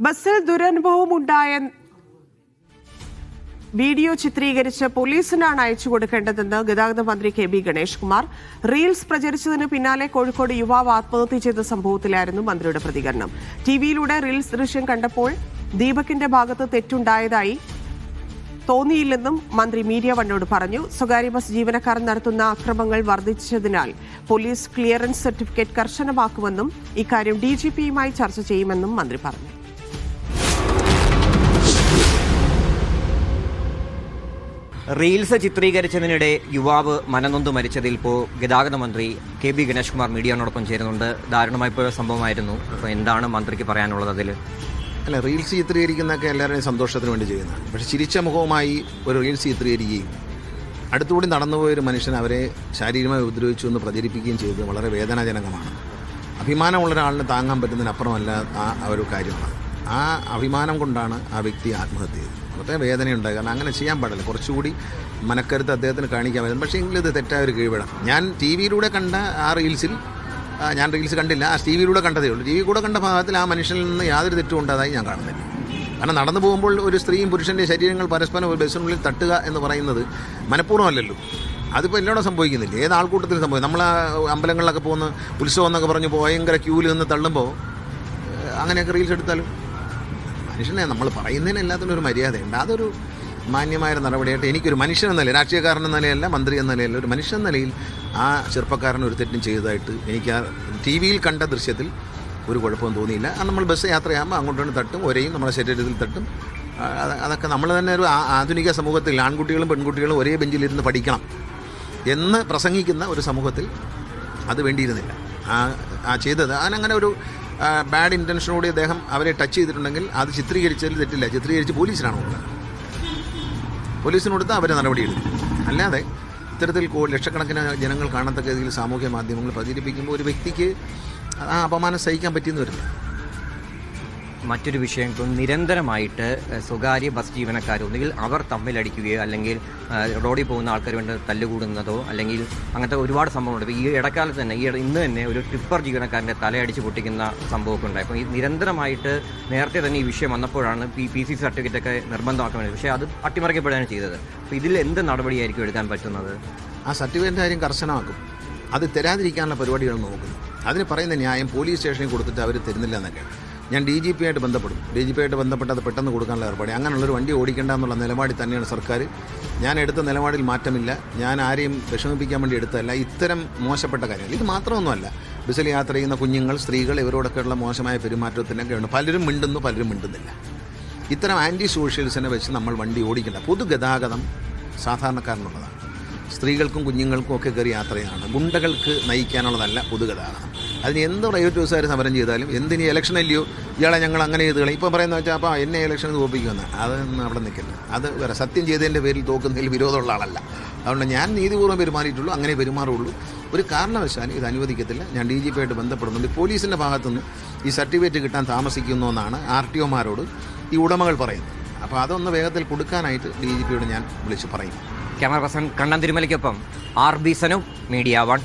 ബസ്സിൽ ദുരനുഭവമുണ്ടായ വീഡിയോ ചിത്രീകരിച്ച് പോലീസിനാണ് അയച്ചു കൊടുക്കേണ്ടതെന്ന് ഗതാഗത മന്ത്രി K B Ganesh Kumar reels പ്രചരിച്ചതിന് പിന്നാലെ കോഴിക്കോട് യുവാവ് ആത്മഹത്യ ചെയ്ത സംഭവത്തിലായിരുന്നു മന്ത്രിയുടെ പ്രതികരണം. ടിവിയിലൂടെ റീൽസ് ദൃശ്യം കണ്ടപ്പോൾ ദീപകിന്റെ ഭാഗത്ത് തെറ്റുണ്ടായതായി തോന്നിയില്ലെന്നും മന്ത്രി മീഡിയ വണ്ണോട് പറഞ്ഞു. സ്വകാര്യ ബസ് ജീവനക്കാർ നടത്തുന്ന അക്രമങ്ങൾ വർദ്ധിച്ചതിനാൽ പോലീസ് ക്ലിയറൻസ് സർട്ടിഫിക്കറ്റ് കർശനമാക്കുമെന്നും ഇക്കാര്യം ഡിജിപിയുമായി ചർച്ച ചെയ്യുമെന്നും മന്ത്രി പറഞ്ഞു. റീൽസ് ചിത്രീകരിച്ചതിനിടെ യുവാവ് മനനൊന്ത് മരിച്ചതിൽ ഇപ്പോൾ ഗതാഗത മന്ത്രി കെ ബി ഗണേഷ് കുമാർ മീഡിയയോടൊപ്പം ചേരുന്നുണ്ട്. ദാരുണമായി പോയ സംഭവമായിരുന്നു. അപ്പോൾ എന്താണ് മന്ത്രിക്ക് പറയാനുള്ളത് അതിൽ അല്ല റീൽസ് ചിത്രീകരിക്കുന്നതൊക്കെ എല്ലാവരുടെയും സന്തോഷത്തിന് വേണ്ടി ചെയ്യുന്നതാണ്. പക്ഷേ ചിരിച്ച മുഖവുമായി ഒരു റീൽസ് ചിത്രീകരിക്കുകയും അടുത്തുകൂടി നടന്നുപോയ ഒരു മനുഷ്യൻ അവരെ ശാരീരികമായി ഉപദ്രവിച്ചു എന്ന് പ്രചരിപ്പിക്കുകയും ചെയ്തത് വളരെ വേദനാജനകമാണ്. അഭിമാനമുള്ള ഒരാളിന് താങ്ങാൻ പറ്റുന്നതിനപ്പുറമല്ല ആ ആ ഒരു കാര്യമാണ്. ആ അഭിമാനം കൊണ്ടാണ് ആ വ്യക്തി ആത്മഹത്യ ചെയ്തത് വളരെ വേദനയുണ്ടായി കാരണം അങ്ങനെ ചെയ്യാൻ പാടില്ല. കുറച്ചുകൂടി മനക്കരുത്ത് അദ്ദേഹത്തിന് കാണിക്കാൻ പറ്റും. പക്ഷേ എങ്കിലും ഇത് തെറ്റായ ഒരു കീഴ്വിടം ഞാൻ ടി വിയിലൂടെ കണ്ട ആ റീൽസിൽ ഞാൻ റീൽസ് കണ്ടില്ല ആ ടി വിയിലൂടെ കണ്ടതേ ഉള്ളൂ. ടി വി കൂടെ കണ്ട ഭാഗത്തിൽ ആ മനുഷ്യനിൽ നിന്ന് യാതൊരു തെറ്റും ഉണ്ടായതായി ഞാൻ കാണുന്നില്ല. കാരണം നടന്നു പോകുമ്പോൾ ഒരു സ്ത്രീയും പുരുഷന്റെ ശരീരങ്ങൾ പരസ്പരം ഒരു ബസ്സിനുള്ളിൽ തട്ടുക എന്ന് പറയുന്നത് മനഃപൂർവമല്ലല്ലോ. അതിപ്പോൾ എന്നോട് സംഭവിക്കുന്നില്ല. ഏത് ആൾക്കൂട്ടത്തിൽ സംഭവിക്കും. നമ്മൾ അമ്പലങ്ങളിലൊക്കെ പോകുന്ന ഉത്സവം എന്നൊക്കെ പറഞ്ഞ് ഭയങ്കര ക്യൂവിൽ നിന്ന് തള്ളുമ്പോൾ അങ്ങനെയൊക്കെ റീൽസ് എടുത്താലും മനുഷ്യനെ നമ്മൾ പറയുന്നതിന് എല്ലാത്തിനും ഒരു മര്യാദയുണ്ട്. അതൊരു മാന്യമായ നടപടിയായിട്ട് എനിക്കൊരു മനുഷ്യൻ എന്ന നിലയിൽ രാഷ്ട്രീയക്കാരൻ എന്ന നിലയല്ല മന്ത്രി എന്ന നിലയിൽ ഒരു മനുഷ്യൻ എന്ന നിലയിൽ ആ ചെറുപ്പക്കാരൻ ഒരു തെറ്റും ചെയ്തതായിട്ട് എനിക്ക് ആ ടി വിയിൽ കണ്ട ദൃശ്യത്തിൽ ഒരു കുഴപ്പവും തോന്നിയില്ല. അത് നമ്മൾ ബസ് യാത്രയാകുമ്പോൾ അങ്ങോട്ടും തട്ടും ഒരേയും നമ്മുടെ ശരീരത്തിൽ തട്ടും. അതൊക്കെ നമ്മൾ തന്നെ ഒരു ആധുനിക സമൂഹത്തിൽ ആൺകുട്ടികളും പെൺകുട്ടികളും ഒരേ ബെഞ്ചിലിരുന്ന് പഠിക്കണം എന്ന് പ്രസംഗിക്കുന്ന ഒരു സമൂഹത്തിൽ അത് വേണ്ടിയിരുന്നില്ല. ആ ആ ചെയ്തത്. അതിനങ്ങനെ ഒരു ബാഡ് ഇന്റൻഷനോടെ അദ്ദേഹം അവരെ ടച്ച് ചെയ്തിട്ടുണ്ടെങ്കിൽ അത് ചിത്രീകരിച്ചതിൽ തെറ്റില്ല. ചിത്രീകരിച്ച് പോലീസിനാണ് കൊടുത്തത്. പോലീസിന് കൊടുത്ത് അവർ നടപടിയെടുക്കും അല്ലാതെ ഇത്തരത്തിൽ ലക്ഷക്കണക്കിന് ജനങ്ങൾ കാണത്തക്ക രീതിയിൽ സാമൂഹ്യ മാധ്യമങ്ങൾ പ്രചരിപ്പിക്കുമ്പോൾ ഒരു വ്യക്തിക്ക് ആ അപമാനം സഹിക്കാൻ പറ്റിയെന്ന് വരില്ല. മറ്റൊരു വിഷയം നിരന്തരമായിട്ട് സ്വകാര്യ ബസ് ജീവനക്കാർ ഒന്നുകിൽ അവർ തമ്മിലടിക്കുകയോ അല്ലെങ്കിൽ റോഡിൽ പോകുന്ന ആൾക്കാർ വേണ്ട തല്ലുകൂടുന്നതോ അല്ലെങ്കിൽ അങ്ങനത്തെ ഒരുപാട് സംഭവങ്ങളുണ്ട്. ഈ ഇടക്കാലത്ത് തന്നെ ഈ ഇന്ന് തന്നെ ഒരു ടിപ്പർ ജീവനക്കാരന്റെ തലയടിച്ച് പൊട്ടിക്കുന്ന സംഭവമൊക്കെ ഉണ്ടായി. അപ്പോൾ ഈ നിരന്തരമായിട്ട് നേരത്തെ തന്നെ ഈ വിഷയം വന്നപ്പോഴാണ് പി പി സി സർട്ടിഫിക്കറ്റ് ഒക്കെ നിർബന്ധമാക്കാൻ പക്ഷേ അത് അട്ടിമറിക്കപ്പെടുകയാണ് ചെയ്തത്. അപ്പോൾ ഇതിൽ എന്ത് നടപടിയായിരിക്കും എടുക്കാൻ പറ്റുന്നത്? ആ സർട്ടിഫിക്കറ്റ് കാര്യം കർശനമാക്കും. അത് തരാതിരിക്കാനുള്ള പരിപാടികൾ നോക്കുന്നു അതിന് പറയുന്ന ന്യായം പോലീസ് സ്റ്റേഷനിൽ കൊടുത്തിട്ട് അവർ തരുന്നില്ല എന്നൊക്കെയാണ്. ഞാൻ ഡി ജി പി ആയിട്ട് ബന്ധപ്പെടും. ഡി ജി പി ആയിട്ട് ബന്ധപ്പെട്ട് അത് പെട്ടെന്ന് കൊടുക്കാനുള്ള ഏർപ്പാട്. അങ്ങനെയുള്ളൊരു വണ്ടി ഓടിക്കേണ്ട എന്നുള്ള നിലപാടിൽ തന്നെയാണ് സർക്കാർ ഞാൻ എടുത്ത നിലപാടിൽ മാറ്റമില്ല. ഞാൻ ആരെയും വിഷമിപ്പിക്കാൻ വേണ്ടി എടുത്തതല്ല. ഇത്തരം മോശപ്പെട്ട കാര്യങ്ങൾ. ഇത് മാത്രമൊന്നുമല്ല. ബസ്സിൽ യാത്ര ചെയ്യുന്ന കുഞ്ഞുങ്ങൾ സ്ത്രീകൾ ഇവരോടൊക്കെയുള്ള മോശമായ പെരുമാറ്റത്തിനൊക്കെ ഉണ്ട് പലരും മിണ്ടുന്നു പലരും മിണ്ടുന്നില്ല. ഇത്തരം ആന്റി സോഷ്യൽസിനെ വെച്ച് നമ്മൾ വണ്ടി ഓടിക്കേണ്ട. പൊതുഗതാഗതം സാധാരണക്കാരനുള്ളതാണ്. സ്ത്രീകൾക്കും കുഞ്ഞുങ്ങൾക്കും ഒക്കെ കയറി യാത്രയാണ്. ഗുണ്ടകൾക്ക് നയിക്കാനുള്ളതല്ല പൊതുഗതാഗതം. അതിന് എന്ത് പ്രൈവറ്റ് ബസ്സുകാർ സമരം ചെയ്താലും എന്തിന് ഇലക്ഷൻ അല്ലയോ? ഇയാളെ ഞങ്ങൾ അങ്ങനെ ചെയ്ത് കളയും. ഇപ്പോൾ പറയുന്നത് വെച്ചാൽ അപ്പോൾ എന്നെ ഇലക്ഷൻ തോപ്പിക്കുമെന്ന് അതൊന്നും അവിടെ നിൽക്കില്ല. അത് വേറെ സത്യം ചെയ്തതിന്റെ പേരിൽ തോക്കുന്നതിൽ വിരോധമുള്ള ആളല്ല. അതുകൊണ്ട് ഞാൻ നീതിപൂർവം പെരുമാറിയിട്ടുള്ളൂ അങ്ങനെ പെരുമാറുള്ളൂ. ഒരു കാരണവശാലും ഇത് അനുവദിക്കത്തില്ല. ഞാൻ ഡി ജി പി ആയിട്ട് ബന്ധപ്പെടുന്നുണ്ട്. പോലീസിന്റെ ഭാഗത്തുനിന്ന് ഈ സർട്ടിഫിക്കറ്റ് കിട്ടാൻ താമസിക്കുന്നു എന്നാണ് ആർ ടി ഒമാരോട് ഈ ഉടമകൾ പറയുന്നത്. അപ്പോൾ അതൊന്ന് വേഗത്തിൽ കൊടുക്കാനായിട്ട് ഡി ജി പിയോട് ഞാൻ വിളിച്ച് പറയും. Camera person Kannan തിരുമലയ്ക്കൊപ്പം R B Sanu media one.